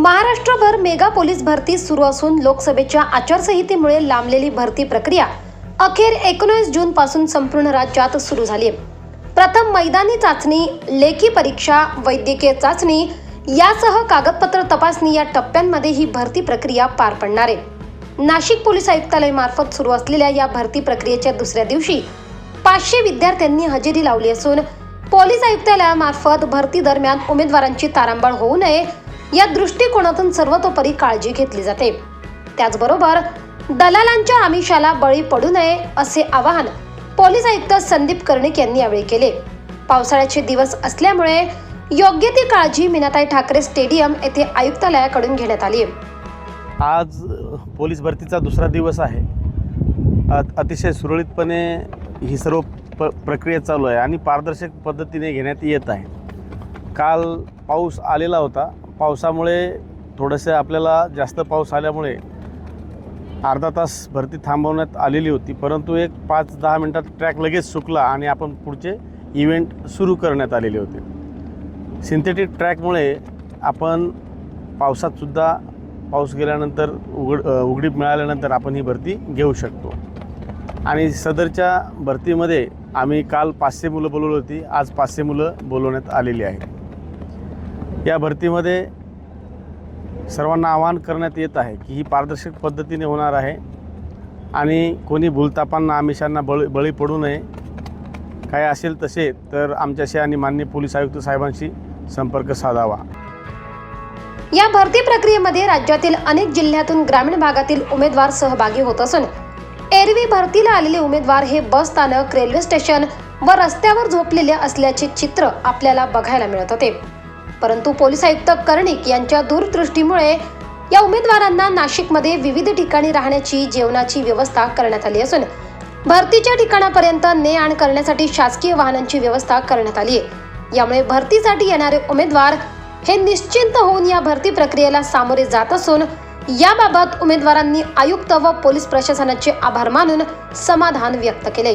महाराष्ट्रभर mega police भरती सुरू असून लोकसभेच्या आचारसंहितेमुळे लांबलेली भरती प्रक्रिया अखेर एकोणीस जून पासून संपूर्ण राज्यात सुरू झाली आहे. प्रथम मैदानी चाचणी लेखी परीक्षा वैद्यकीय चाचणी यासह कागदपत्र तपासणी या टप्प्यांमध्ये ही भरती प्रक्रिया पार पडणार आहे नाशिक पोलीस आयुक्तालय मार्फत सुरू असलेल्या या भरती प्रक्रियेच्या दुसऱ्या दिवशी पाचशे विद्यार्थ्यांनी हजेरी लावली असून पोलीस आयुक्तालयामार्फत भरती दरम्यान उमेदवारांची तारांबळ होऊ नये या दृष्टिकोनातून सर्वतोपरी काळजी घेतली जाते. त्याचबरोबर दलालांच्या आमिषाला बळी पडू नये असे आवाहन पोलीस आयुक्त संदीप कर्णिक यांनी यावेळी केले. पावसाळ्याचे दिवस असल्यामुळे योग्य ती काळजी मीनाताई ठाकरे स्टेडियम येथे आयुक्तालयाकडून घेण्यात आली. आज पोलीस भरतीचा दुसरा दिवस आहे. अतिशय सुरळीतपणे ही सर्व प प्रक्रिया चालू आहे आणि पारदर्शक पद्धतीने घेण्यात येत आहे. काल पाऊस आलेला होता. पावसामुळे थोडंसं आपल्याला जास्त पाऊस आल्यामुळे अर्धा तास भरती थांबवण्यात आलेली होती. परंतु एक पाच दहा मिनटात ट्रॅक लगेच सुकला आणि आपण पुढचे इव्हेंट सुरू करण्यात आलेले होते. सिंथेटिक ट्रॅकमुळे आपण पावसातसुद्धा पाऊस गेल्यानंतर उघड उघडीप मिळाल्यानंतर आपण ही भरती घेऊ शकतो. आणि सदरच्या भरतीमध्ये आम्ही काल पाचशे मुलं बोलवली होती. आज पाचशे मुलं बोलवण्यात आलेली आहेत. या भरतीमध्ये सर्वांना आवाहन करण्यात येत आहे की ही पारदर्शक पद्धतीने होणार आहे आणि कोणी भूलतापांना आमिषांना बळी बळी पडू नये. काय असेल तसे तर आमच्याशी आणि मान्य पोलीस आयुक्त साहेबांशी संपर्क साधावा. या भरती प्रक्रियेमध्ये राज्यातील अनेक जिल्ह्यातून ग्रामीण भागातील उमेदवार सहभागी होत असून एरवी भरतीला आलेले उमेदवार हे बस स्थानक रेल्वे स्टेशन व रस्त्यावर झोपलेले असल्याचे चित्र आपल्याला बघायला मिळत होते. परंतु पोलीस आयुक्त कर्णिक यांच्या दूरदृष्टीमुळे या उमेदवारांना नाशिकमध्ये विविध ठिकाणी राहण्याची जेवणाची व्यवस्था करण्यात आली असून भरतीच्या ठिकाणापर्यंत ने आण करण्यासाठी शासकीय वाहनांची व्यवस्था करण्यात आली आहे. यामुळे भरतीसाठी येणारे उमेदवार हे निश्चिंत होऊन या भरती प्रक्रियेला सामोरे जात असून याबाबत उमेदवारांनी आयुक्त व पोलीस प्रशासनाचे आभार मानून समाधान व्यक्त केले